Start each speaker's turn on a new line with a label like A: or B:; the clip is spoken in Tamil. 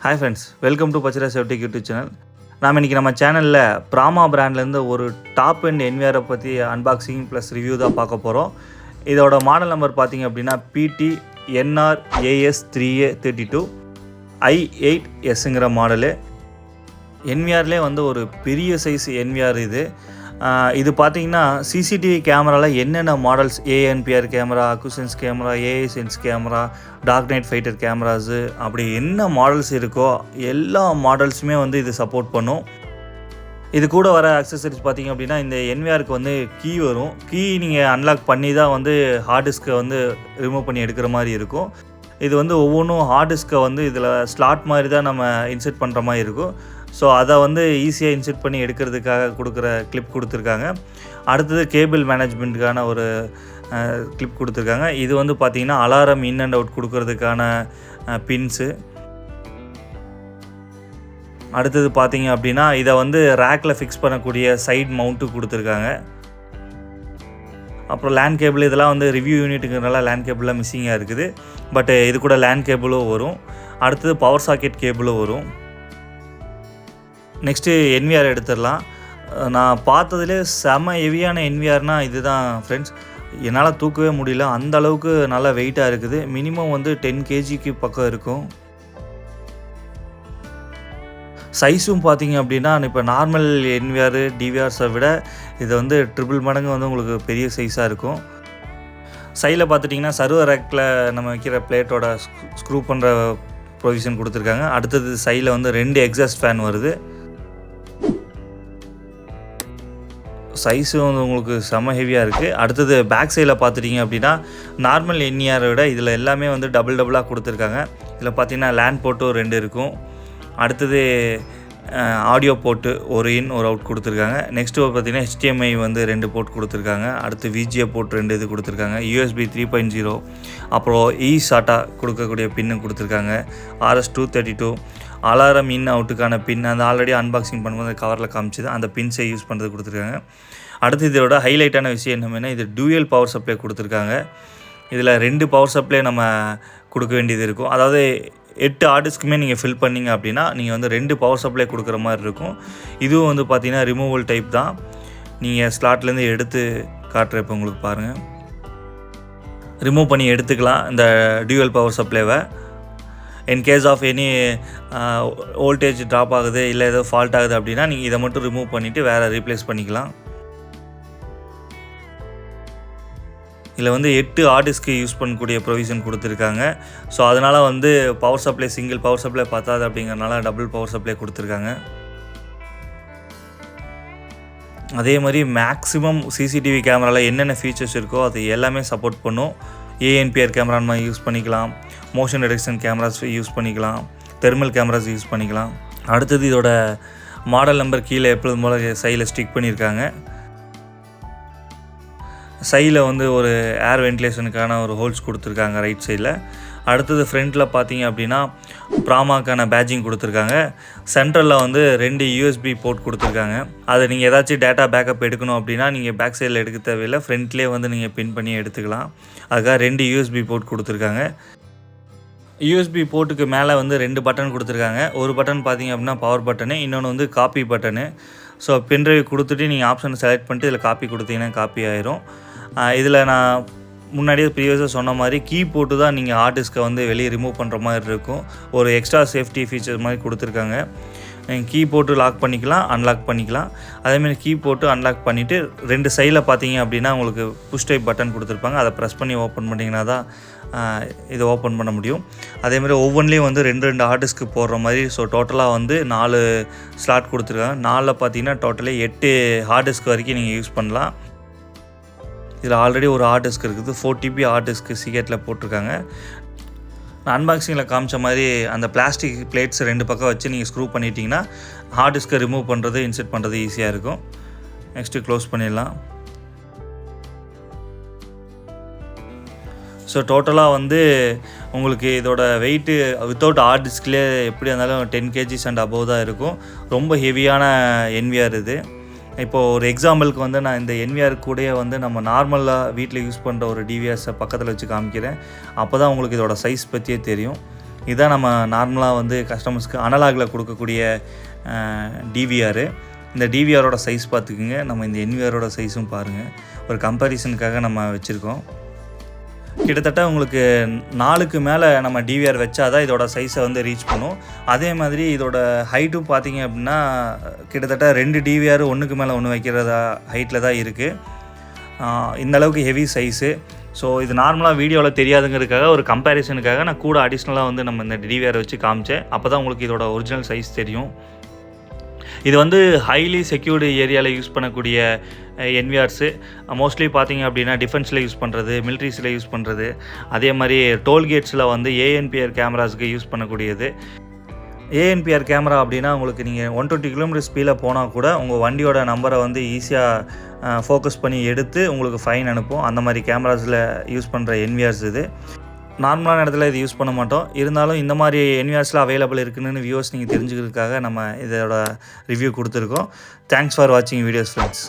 A: ஹாய் ஃப்ரெண்ட்ஸ் வெல்கம் டு பச்சரா சேஃப்டிக் யூடியூப் சேனல் நாம் இன்றைக்கி நம்ம சேனலில் ப்ராமா பிராண்ட்லேருந்து ஒரு டாப் அண்ட் என்விஆரை பற்றி அன்பாக்சிங் ப்ளஸ் ரிவ்யூ தான் பார்க்க போகிறோம் இதோட மாடல் நம்பர் பார்த்தீங்க அப்படின்னா பிடி NR AS three A thirty two I eight எஸ்ங்கிற model என்விஆர்லேயே வந்து ஒரு பெரிய சைஸ் என்விஆர் இது. இது பார்த்தீங்கன்னா சிசிடிவி கேமராவில் என்னென்ன models ANPR camera AcuSense camera AI sense camera dark night fighter cameras அப்படி என்ன மாடல்ஸ் இருக்கோ எல்லா மாடல்ஸுமே வந்து இது சப்போர்ட் பண்ணும். இது கூட வர அக்சசரிஸ் பார்த்தீங்க அப்படின்னா இந்த என்விஆருக்கு வந்து கீ வரும். கீ நீங்கள் அன்லாக் பண்ணி தான் வந்து ஹார்ட் டிஸ்க்கை வந்து ரிமூவ் பண்ணி எடுக்கிற மாதிரி இருக்கும். இது வந்து ஒவ்வொன்றும் ஹார்ட் டிஸ்க்கை வந்து இதில் ஸ்லாட் மாதிரி தான் நம்ம இன்செர்ட் பண்ணுற மாதிரி இருக்கும். ஸோ அதை வந்து ஈஸியாக இன்செர்ட் பண்ணி எடுக்கிறதுக்காக கொடுக்குற கிளிப் கொடுத்துருக்காங்க. அடுத்தது கேபிள் மேனேஜ்மெண்ட்டுக்கான ஒரு கிளிப் கொடுத்துருக்காங்க. இது வந்து பார்த்திங்கன்னா அலாரம் இன் அண்ட் அவுட் கொடுக்கறதுக்கான பின்ஸு அடுத்தது பார்த்தீங்க அப்படின்னா இதை வந்து ரேக்கில் ஃபிக்ஸ் பண்ணக்கூடிய சைட் மவுண்ட்டு கொடுத்துருக்காங்க. அப்புறம் லேண்ட் கேபிள் இதெல்லாம் வந்து ரிவ்யூ யூனிட்டுங்கிறனால லேண்ட் கேபிளாக மிஸ்ஸிங்காக இருக்குது. பட் இது கூட லேண்ட் கேபிளும் வரும். அடுத்தது பவர் சாக்கெட் கேபிளும் வரும். நெக்ஸ்ட்டு என்விஆர் எடுத்துடலாம். நான் பார்த்ததுலே செம ஹெவியான என்விஆர்னால் இதுதான் ஃப்ரெண்ட்ஸ் என்னால் தூக்கவே முடியல. அந்த அளவுக்கு நல்லா வெயிட்டாக இருக்குது. மினிமம் வந்து டென் கேஜிக்கு பக்கம் இருக்கும். சைஸும் பார்த்தீங்க அப்படின்னா இப்போ நார்மல் என்விஆர் டிவிஆர்ஸை விட இது வந்து ட்ரிபிள் மடங்கு வந்து உங்களுக்கு பெரிய சைஸாக இருக்கும். சைடில் பார்த்துட்டிங்கன்னா சர்வ ரேக்கில் நம்ம வைக்கிற பிளேட்டோட ஸ்க்ரூ பண்ணுற ப்ரொவிஷன் கொடுத்துருக்காங்க. அடுத்தது சைடில் வந்து ரெண்டு எக்ஸாஸ்ட் ஃபேன் வருது. சைஸும் வந்து உங்களுக்கு செம ஹெவியாக இருக்குது அடுத்தது பேக் சைடில் பார்த்துட்டிங்க அப்படின்னா நார்மல் என்இஆரை விட இதில் எல்லாமே வந்து டபுள் டபுளாக கொடுத்துருக்காங்க. இதில் பார்த்தீங்கன்னா லேண்ட் போட்டும் ரெண்டு இருக்கும். அடுத்தது ஆடியோ போட்டு ஒரு இன் ஒரு அவுட் கொடுத்துருக்காங்க. நெக்ஸ்ட்டு பார்த்தீங்கன்னா ஹெச்டிஎம்ஐ வந்து ரெண்டு போர்ட் கொடுத்துருக்காங்க. அடுத்து விஜிஏ போர்ட் ரெண்டு இது கொடுத்துருக்காங்க. யூஎஸ்பி த்ரீ பாயிண்ட் ஜீரோ அப்புறம் e இ சாட்டா கொடுக்கக்கூடிய பின்னு கொடுத்துருக்காங்க. RS two thirty two alarm in அவுட்டுக்கான pin அந்த ஆல்ரெடி அன்பாக்சிங் பண்ணும்போது கவரில் காமிச்சது. அந்த பின்ஸை யூஸ் பண்ணுறது கொடுத்துருக்காங்க. அடுத்து இதோட ஹைலைட்டான விஷயம் என்னமென்னா இது டூயல் பவர் சப்ளை கொடுத்துருக்காங்க. இதில் ரெண்டு பவர் சப்ளை நம்ம கொடுக்க வேண்டியது இருக்கும். அதாவது எட்டு ஆர்டிஸ்க்குமே நீங்கள் ஃபில் பண்ணிங்க அப்படின்னா நீங்கள் வந்து ரெண்டு பவர் சப்ளை கொடுக்குற மாதிரி இருக்கும். இதுவும் வந்து பார்த்திங்கன்னா ரிமூவல் டைப் தான். நீங்கள் ஸ்லாட்லேருந்து எடுத்து காட்டுற இப்போ உங்களுக்கு பாருங்கள் ரிமூவ் பண்ணி எடுத்துக்கலாம் இந்த dual power சப்ளைவை in case of any voltage drop ஆகுது இல்லை ஏதோ ஃபால்ட் ஆகுது அப்படின்னா நீங்கள் இதை மட்டும் ரிமூவ் பண்ணிவிட்டு வேறு ரீப்ளேஸ் பண்ணிக்கலாம். இதில் வந்து எட்டு ஆர்டிஸ்க்கு யூஸ் பண்ணக்கூடிய ப்ரொவிஷன் கொடுத்துருக்காங்க. ஸோ அதனால் வந்து power supply single power supply பத்தாது அப்படிங்கிறனால டபுள் பவர் சப்ளை கொடுத்துருக்காங்க. அதே மாதிரி மேக்ஸிமம் சிசிடிவி கேமராவில் என்னென்ன ஃபீச்சர்ஸ் இருக்கோ அது எல்லாமே சப்போர்ட் பண்ணும். ஏஎன்பிஆர் கேமரா நம்ம யூஸ் பண்ணிக்கலாம். மோஷன் டிடெக்ஷன் கேமராஸ் யூஸ் பண்ணிக்கலாம். தெர்மல் கேமராஸ் யூஸ் பண்ணிக்கலாம். அடுத்தது இதோட மாடல் நம்பர் கீழே எப்பொழுது போல் சைடில் ஸ்டிக் பண்ணியிருக்காங்க. சைடில் வந்து ஒரு ஏர் வென்டிலேஷனுக்கான ஒரு ஹோல்ஸ் கொடுத்துருக்காங்க ரைட் சைடில் அடுத்தது ஃப்ரண்ட்டில் பார்த்தீங்க அப்படின்னா ப்ராமாக்கான பேஜிங் கொடுத்துருக்காங்க. சென்ட்ரலில் வந்து ரெண்டு யூஎஸ்பி போர்ட் கொடுத்துருக்காங்க. அதை நீங்கள் ஏதாச்சும் டேட்டா பேக்கப் எடுக்கணும் அப்படின்னா நீங்கள் பேக் சைடில் எடுக்க தேவையில்லை. ஃப்ரண்ட்லேயே வந்து நீங்கள் பின் பண்ணி எடுத்துக்கலாம். அதுக்காக ரெண்டு யூஎஸ்பி போர்ட் கொடுத்துருக்காங்க. யூஎஸ்பி போர்ட்டுக்கு மேலே வந்து ரெண்டு பட்டன் கொடுத்துருக்காங்க. ஒரு பட்டன் பார்த்தீங்க அப்படின்னா பவர் பட்டனு இன்னொன்று வந்து காப்பி பட்டனு ஸோ பென்ட்ரைவ் கொடுத்துட்டு நீங்கள் ஆப்ஷனை செலக்ட் பண்ணிட்டு இதில் காப்பி கொடுத்தீங்கன்னா காப்பி ஆயிரும். இதில் நான் முன்னாடியே ப்ரீவியஸாக சொன்ன மாதிரி கீ போட்டு தான் நீங்கள் ஆர்டிஸ்க்கை வந்து வெளியே ரிமூவ் பண்ணுற மாதிரி இருக்கும். ஒரு எக்ஸ்ட்ரா சேஃப்டி ஃபீச்சர் மாதிரி கொடுத்துருக்காங்க. நீங்கள் கீ போட்டு லாக் பண்ணிக்கலாம் அன்லாக் பண்ணிக்கலாம். அதேமாதிரி கீ போட்டு அன்லாக் பண்ணிவிட்டு ரெண்டு சைடில் பார்த்தீங்க அப்படின்னா உங்களுக்கு புஷ் டைப் பட்டன் கொடுத்துருப்பாங்க. அதை ப்ரெஸ் பண்ணி ஓப்பன் பண்ணிங்கன்னா தான் இதை ஓப்பன் பண்ண முடியும். அதேமாதிரி ஒவ்வொன்றிலையும் வந்து ரெண்டு ரெண்டு ஆர்டிஸ்க்கு போடுற மாதிரி ஸோ டோட்டலாக வந்து நாலு ஸ்லாட் கொடுத்துருக்காங்க. நாலில் பார்த்தீங்கன்னா டோட்டலி எட்டு ஹார்ட் டிஸ்க் வரைக்கும் நீங்கள் யூஸ் பண்ணலாம். இதில் ஆல்ரெடி ஒரு ஹார்ட் டிஸ்க் இருக்குது. ஃபோர் டிபி ஹார்ட் டிஸ்க்கு சீக்கிரத்தில் போட்டிருக்காங்க. நான் அன்பாக்சிங்கில் காமிச்ச மாதிரி அந்த பிளாஸ்டிக் பிளேட்ஸ் ரெண்டு பக்கம் வச்சு நீங்கள் ஸ்க்ரூ பண்ணிட்டீங்கன்னா ஹார்ட் டிஸ்க்கை ரிமூவ் பண்ணுறது இன்செர்ட் பண்ணுறது ஈஸியாக இருக்கும். நெக்ஸ்ட்டு க்ளோஸ் பண்ணிடலாம். ஸோ டோட்டலாக வந்து உங்களுக்கு இதோட வெயிட்டு வித்தவுட் ஹார்ட் டிஸ்க்லே எப்படி இருந்தாலும் டென் கேஜிஸ் அண்ட் அபவ் தான் இருக்கும். ரொம்ப ஹெவியான என்விஆர் இது. இப்போது ஒரு எக்ஸாம்பிளுக்கு வந்து நான் இந்த என்விஆர் கூடயே வந்து நம்ம நார்மலாக வீட்டில் யூஸ் பண்ணுற ஒரு டிவிஎஸை பக்கத்தில் வச்சு காமிக்கிறேன். அப்போ தான் உங்களுக்கு இதோட சைஸ் பற்றியே தெரியும். இதுதான் நம்ம நார்மலாக வந்து கஸ்டமர்ஸ்க்கு அனலாகில் கொடுக்கக்கூடிய டிவிஆர் இந்த டிவிஆரோட சைஸ் பார்த்துக்குங்க. நம்ம இந்த என்விஆரோட சைஸும் பாருங்கள் ஒரு கம்பேரிசனுக்காக நம்ம வச்சுருக்கோம். கிட்டத்தட்ட உங்களுக்கு நாலுக்கு மேலே நம்ம டிவிஆர் வச்சா தான் இதோட சைஸை வந்து ரீச் பண்ணும். அதே மாதிரி இதோட ஹைட்டும் பார்த்தீங்க அப்படின்னா கிட்டத்தட்ட ரெண்டு டிவிஆர் ஒன்றுக்கு மேலே ஒன்று வைக்கிறதா ஹைட்டில் தான் இருக்குது இந்த அளவுக்கு ஹெவி சைஸு ஸோ இது நார்மலாக வீடியோவில் தெரியாதுங்கிறதுக்காக ஒரு கம்பேரிசனுக்காக நான் கூட அடிஷ்னலாக வந்து நம்ம இந்த டிவிஆர் வச்சு காமிச்சேன். அப்போ தான் உங்களுக்கு இதோட ஒரிஜினல் சைஸ் தெரியும். இது வந்து ஹைலி செக்யூர்டு ஏரியாவில் யூஸ் பண்ணக்கூடிய என்விஆர்ஸு மோஸ்ட்லி பார்த்தீங்க அப்படின்னா டிஃபென்ஸில் யூஸ் பண்ணுறது மிலிட்ரிஸில் யூஸ் பண்ணுறது அதே மாதிரி டோல்கேட்ஸில் வந்து ஏஎன்பிஆர் கேமராஸ்க்கு யூஸ் பண்ணக்கூடியது. ஏஎன்பிஆர் கேமரா அப்படின்னா உங்களுக்கு நீங்கள் ஒன் டுவெண்ட்டி கிலோமீட்டர் ஸ்பீடில் போனால் கூட உங்கள் வண்டியோட நம்பரை வந்து ஈஸியாக ஃபோக்கஸ் பண்ணி எடுத்து உங்களுக்கு ஃபைன் அனுப்பும். அந்த மாதிரி கேமராஸில் யூஸ் பண்ணுற என்விஆர்ஸ் இது. நார்மலான இடத்துல இது யூஸ் பண்ண மாட்டோம். இருந்தாலும் இந்த மாதிரி என்விஆர்ஸில் அவைலபிள் இருக்குன்னு வியூவர்ஸ் நீங்கள் தெரிஞ்சுக்கிறதுக்காக நம்ம இதோட ரிவ்யூ கொடுத்துருக்கோம். தேங்க்ஸ் ஃபார் வாட்சிங் வீடியோஸ் ஃப்ரெண்ட்ஸ்